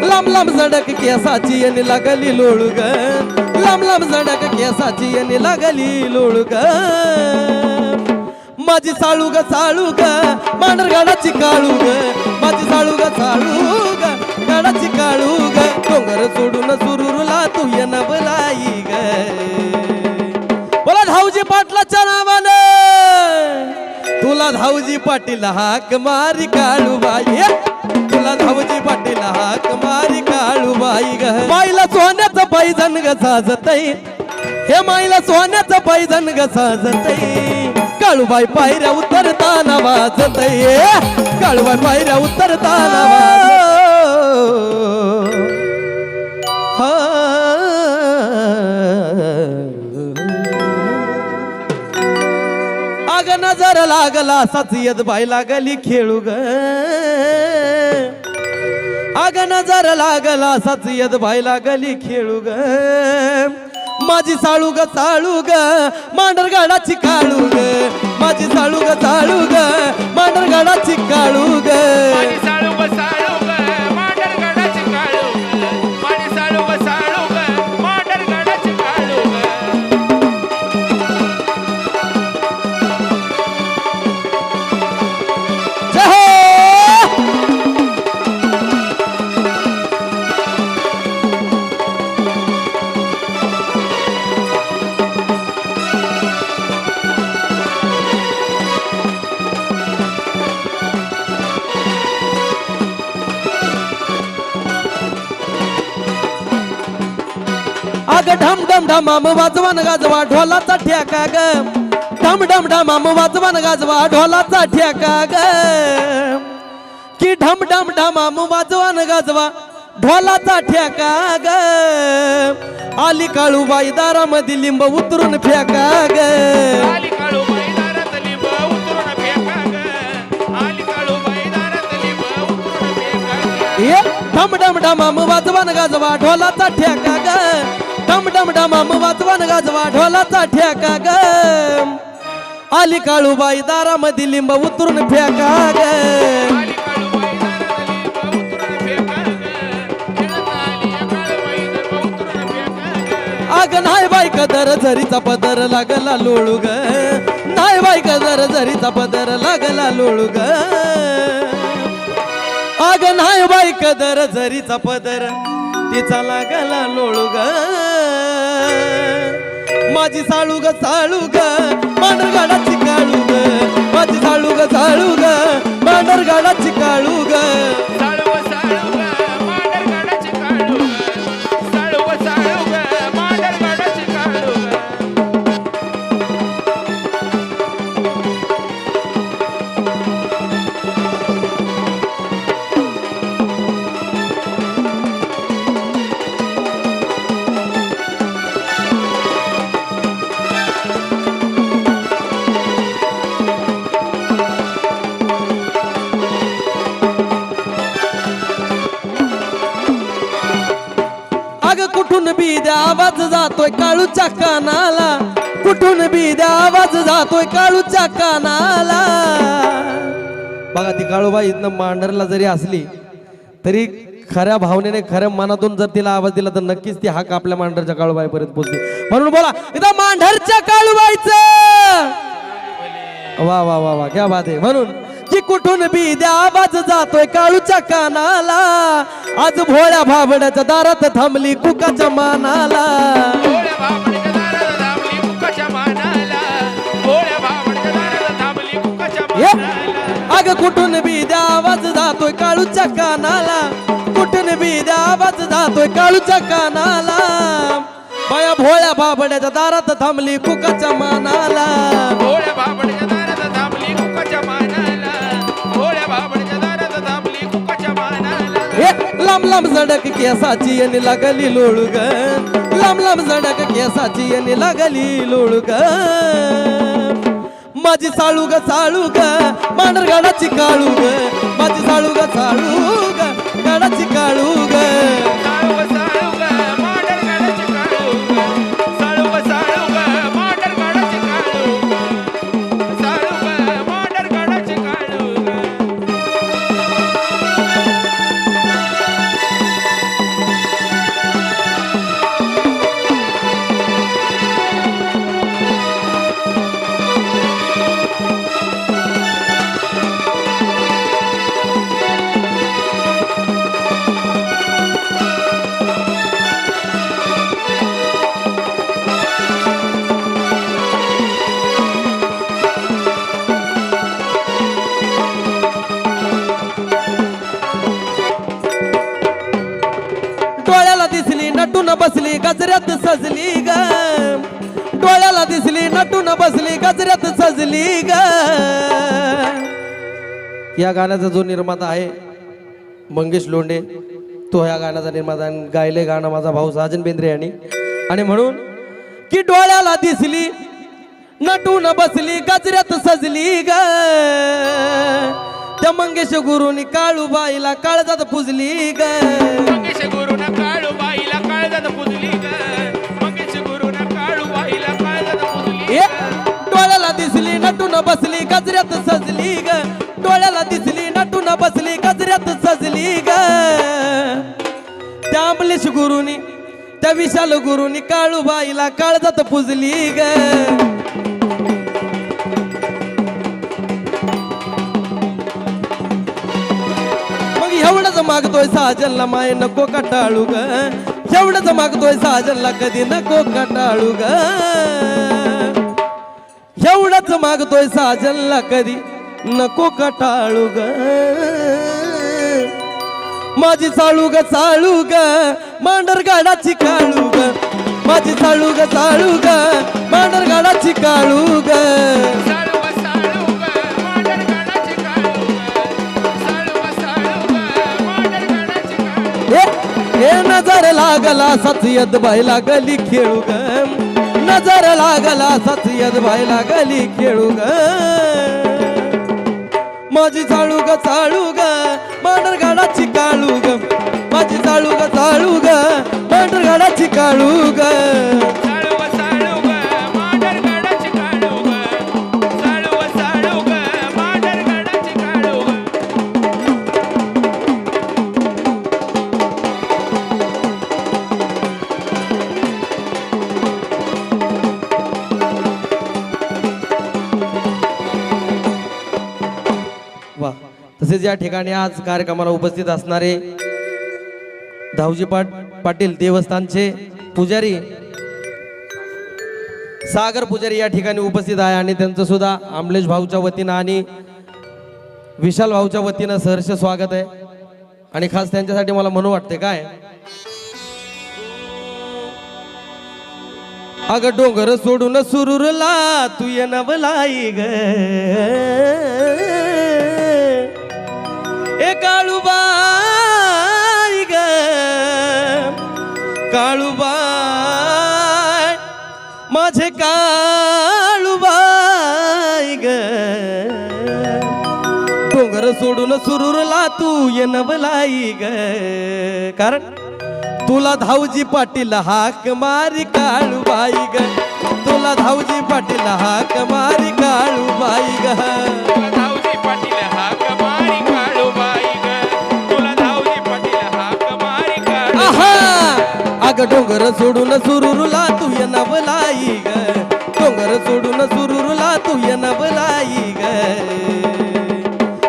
लांब लांब झडक केसाची आणि लागली लोळू ग लांब लांब झडक केसाची आणि लागली लोळू ग माझी साळू ग साळू ग मांडर गाडाची काळू ग माझी साळू ग साळू ग गाडाची काळू ग डोंगर सोडून सुरुरुला तू ये बलाई ग. बोला धावजी पाटलाच्या नावाने. तुला धावजी पाटील हाक मारी काळू बाई. तुला धावजी पाटील हाक मारी काळूबाई ग. माईला सोन्याचं पैजन ग साजतई हे माईला सोन्याचं पैजन ग साजतई काळूबाई पायऱ्या उतरताना वाजतई काळूबाई पायऱ्या उतरताना वाज अग नजर लागला साच येत बाई लागली खेळू ग. अग नजर लागला साच येत बाई लागली खेळू ग. माझी साळू ग साळू ग मांडरगाडाची काळू ग. माझी साळू ग साळू ग मांडरगाडाची काळू ग साळू ग. ढमाम वाजवान गाजवा ढोलाचा ठेका ग. ढम ढम ढमाम वाजवान गाजवा ढोलाचा ठेका ग. की ढम ढम ढमाम वाजवान गाजवा ढोलाचा ठेका ग. आली काळूबाई दारामध्ये लिंब उतरून फेका ग. काळू काळू ढम ढम ढमाम वाजवान गाजवा ढोलाचा ठेका ग. ढम ढम ढमाम वाजवान गाजवा ढोलाचा ठेका ग. आली काळूबाई दारामध्ये लिंब उतरून फेका ग. अग नाही बाई कदर झरीचा पदर लागला लोळू ग. नाही बाई कदर झरीचा पदर लागला लोळू ग. अग नाही बाई कदर झरीचा पदर तिचा लागला लोळू ग माझी साळू ग साळू ग मांडरगाडाची काळू ग माझी साळू ग साळू ग मांडरगाडाची काळू काळूच्या कानाला. कुठून बी द्या आवाज जातोय काळूच्या कानाला. बघा ती काळूबाई इथनं मांढरला जरी असली तरी खऱ्या भावनेने खऱ्या मनातून जर तिला आवाज दिला तर नक्कीच ती हाक आपल्या मांढरच्या काळूबाईपर्यंत पोहोचते म्हणून बोला इथं मांढरच्या काळूबाईच! वा वा वा वा क्या बात आहे. म्हणून की कुठून बी द्या आवाज जातोय काळूच्या कानाला. आज भोळ्या भाबड्याच्या दारात थांबली कुकाच्या मानाला. अग कुठून बी द्या आवाज जातोय काळूच्या कानाला. कुठून बी द्या आवाज जातोय काळूच्या कानाला. बाया भोळ्या भाबड्याच्या दारात थांबली कुकाच्या मानाला. भोळ्या भाबडच्या लांब लांब झडक केसाची आणि लागली लोळू ग. लांब लांब झडक केसाची आणि लागली लोळू ग. माझी साळू ग साळू ग मांढर गाडाची काळू ग. माझी साळू ग साळू. नटून बसली गजऱ्यात सजली ग. डोळ्याला दिसली नटून बसली गजऱ्यात सजली ग. या गाण्याचा जो निर्माता आहे मंगेश लोंडे तो ह्या गाण्याचा निर्माता गायले गाणं माझा भाऊ साजन बेंद्रे यांनी. आणि म्हणून की डोळ्याला दिसली नटून बसली गजऱ्यात सजली ग. त्या मंगेश गुरुनी काळूबाईला काळजात पुजली ग. नटून बसली गजऱ्यात सजली ग. डोळ्याला दिसली नटून बसली गजऱ्यात सजली ग. त्या अमलेश गुरुनी त्या विशाल गुरुनी काळूबाईला काळजात पुजली ग. मग एवढंच मागतोय साजनला माय नको कटाळू ग. एवढंच मागतोय साजनला कधी नको कटाळू ग. एवढंच मागतोय साजनला कधी? नको कटाळू ग? माझी चालू ग चालू ग मांडर गाडाची काळू ग. माझी चालू ग चालू ग मांडर गाडाची काळू ग. साळू साळू ग मांडर गाडाची काळू ग. साळू साळू ग मांडर गाडाची काळू हे नजर लागला सतयद बायला गली खेळू ग. नजर लागला सतयद बायला गली खेळू ग. माझी चाळू ग चाळू ग. मांडर गाडाची काळू ग. माझी चालू ग चाळू ग. मांडर गाडाची काळू ग. तसेच या ठिकाणी आज कार्यक्रमाला उपस्थित असणारे धावजी पाट पाटील देवस्थानचे पुजारी सागर पुजारी या ठिकाणी उपस्थित आहे आणि त्यांचं सुद्धा आमलेश भाऊच्या वतीनं आणि विशाल भाऊच्या वतीनं सहर्ष स्वागत आहे. आणि खास त्यांच्यासाठी मला म्हणू वाटते काय? अग डोंगर सोडून सुरुरला तू ये नवलाई ग. काळूबाई ग काळूबाई माझे काळूबाई ग डोंगर सोडून सुरूरला तू ये नवलाई ग कारण तुला धावजी पाटील हाक मारी काळूबाई ग तुला धावजी पाटील हाक मारी काळूबाई ग अग डोंगर सोडून सुरुरुला तू ये नवलाई ग. डोंगर सोडून सुरुरुला तू ये नवलाई ग.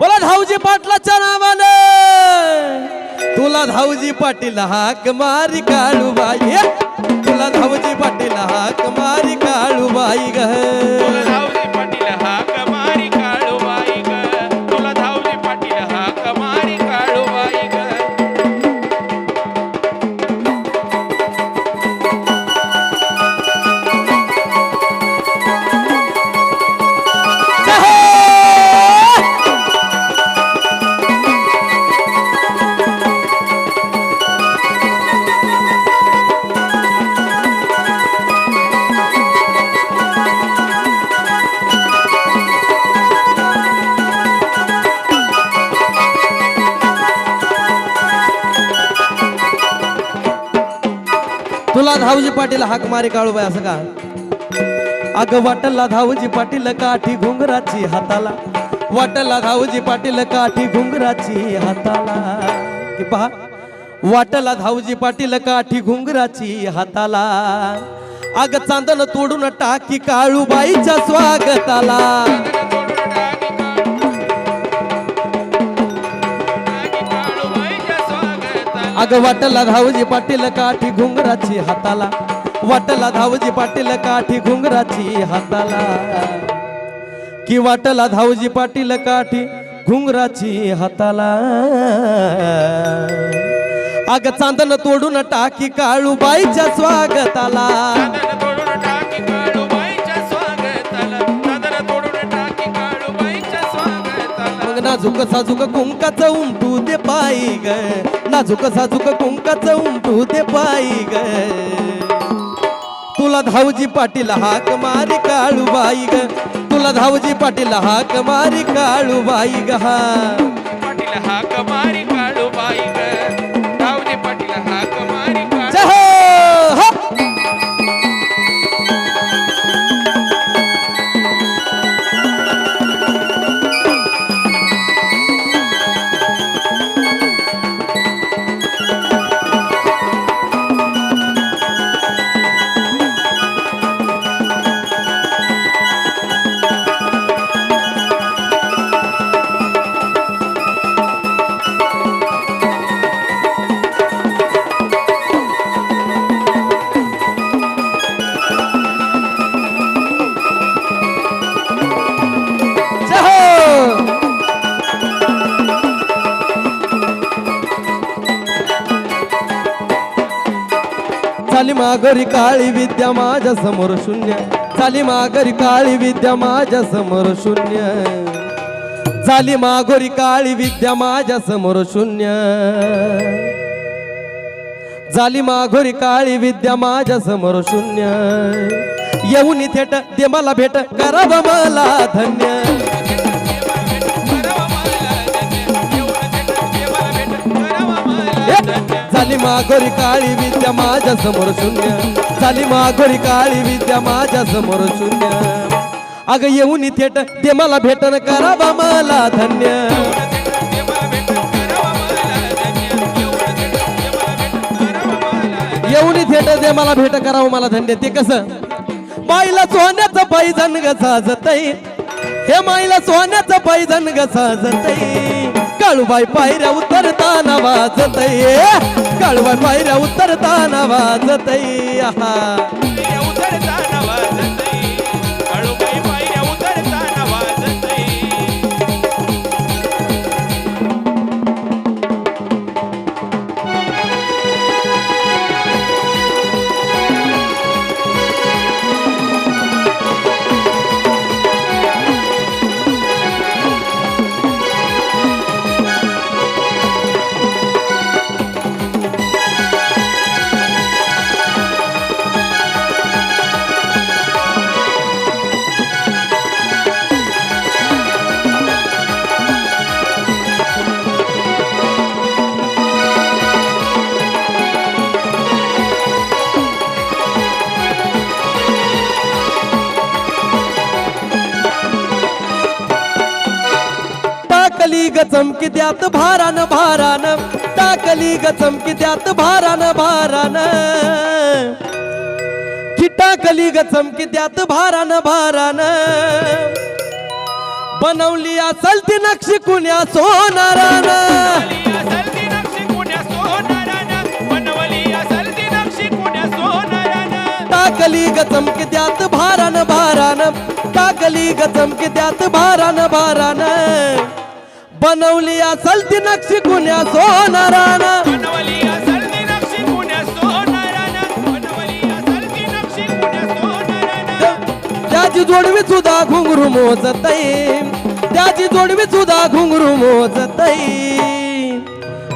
बोला धावजी पाटलाच्या नावाने. तुला धाऊजी पाटील हाक मारी काळूबाई. हे, तुला धाऊजी पाटील हाक मारी काळूबाई ग. धावजी पाटील हाक मारी काळूबाई असं का? अग वाटला धावजी पाटील काठी घुंगराची हाताला. वाटला धावजी पाटील काठी घुंगराची हाताला. की पहा वाटला धावजी पाटील काठी घुंगराची हाताला. अग चांदन तोडून टाकी काळूबाईच्या स्वागताला. अग वाटला धावजी पाटील काठी घुंगराची हाताला. वाटला धावजी पाटील काठी घुंगराची हाताला. की वाटला धावजी पाटील काठी घुंगराची हाताला. अग चांदन तोडून टाकी काळूबाईच्या स्वागताला. नाजूक साजूक कुंकाच उमटू दे पायी ग. नाजूक साजूक कुंकाच उमटू दे पायी ग. तुला धावजी पाटील हाक मारी काळूबाई ग. तुला धावजी पाटील हाक मारी काळूबाई ग. हा. पाटील हाक मारी काळू माघरी काळी विद्या माझ्यासमोर शून्य. झाली माघरी काळी विद्या माझ्यासमोर शून्य. झाली माघोरी काळी विद्या माझ्यासमोर शून्य. झाली माघोरी काळी विद्या माझ्यासमोर शून्य. येऊन थेट दे मला भेट करावं मला धन्य. झाली माघोरी काळी विद्या माझ्यासमोर शून्य. झाली माघोरी काळी विद्या माझ्यासमोर शून्य. अग येऊन थेट ते मला भेटन करावा मला धन्य. येऊन थेट ते मला भेट करावं मला धन्य. ते कसं? बाईला सोन्याचं पैजन ग साजतय. हे माईला सोन्याचं पैजन ग साजतय. काळूबाई पायऱ्या उतरताना वाजतय. काळूबाई पायऱ्या उतरताना वाजतय. टाकली ग चमकी त्यात भारान भारान टाकली ग चमकी त्यात भारान भारान. की टाकली ग चमकी त्यात भारान भारान. बनवली असल ती नक्षी कुण्या सोनारान. टाकली ग चमकी त्यात भारान भारान टाकली ग चमकी त्यात भारान भारान. बनवली असल ती नक्षी कुण्या सोनारान? त्याची जोडवी सुद्धा घुंगरू मोजतई त्याची जोडवी सुद्धा घुंगरू मोजतई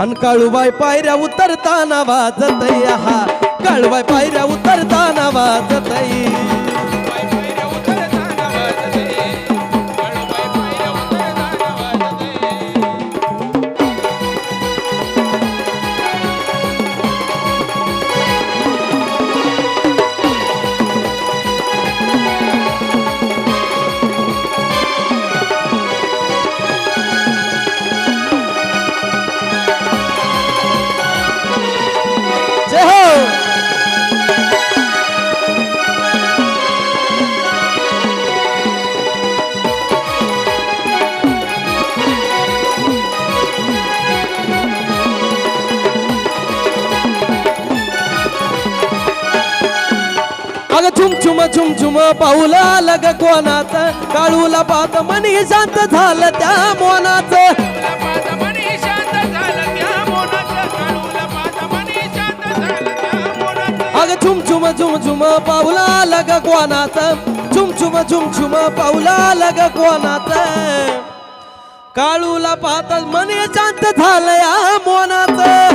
अन काळूबाई पायऱ्या उतरताना वाजतई हा काळूबाई पायऱ्या उतरताना वाजतई झुमझुम पाऊला लग कोणाच? काळूला पात मनी शांत झालं त्या मोनाच. अग झुमझुम झुमझुम पाऊला लग कोणाच? झुमझुम झुमझुम पाऊला लग कोणाच? काळूला पात मनी शांत झालं या मोनाचं.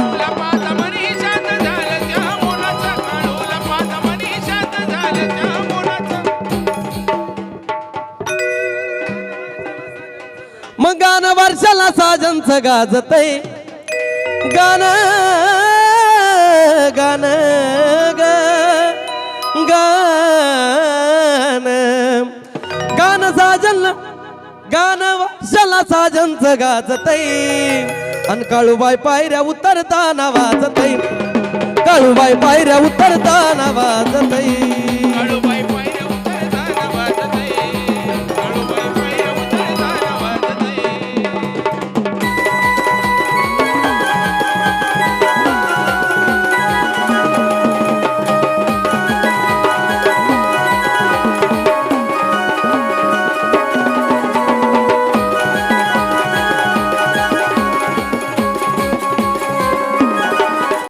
गाणं वर्षाला साजनच गाजतय. गाणं गाणं ग गाणं. गाणं साजन गाणं वर्षाला साजनच गाजतय. आणि काळूबाई पायऱ्या उतरताना वाजतय. काळूबाई पायऱ्या उतरताना वाजतय.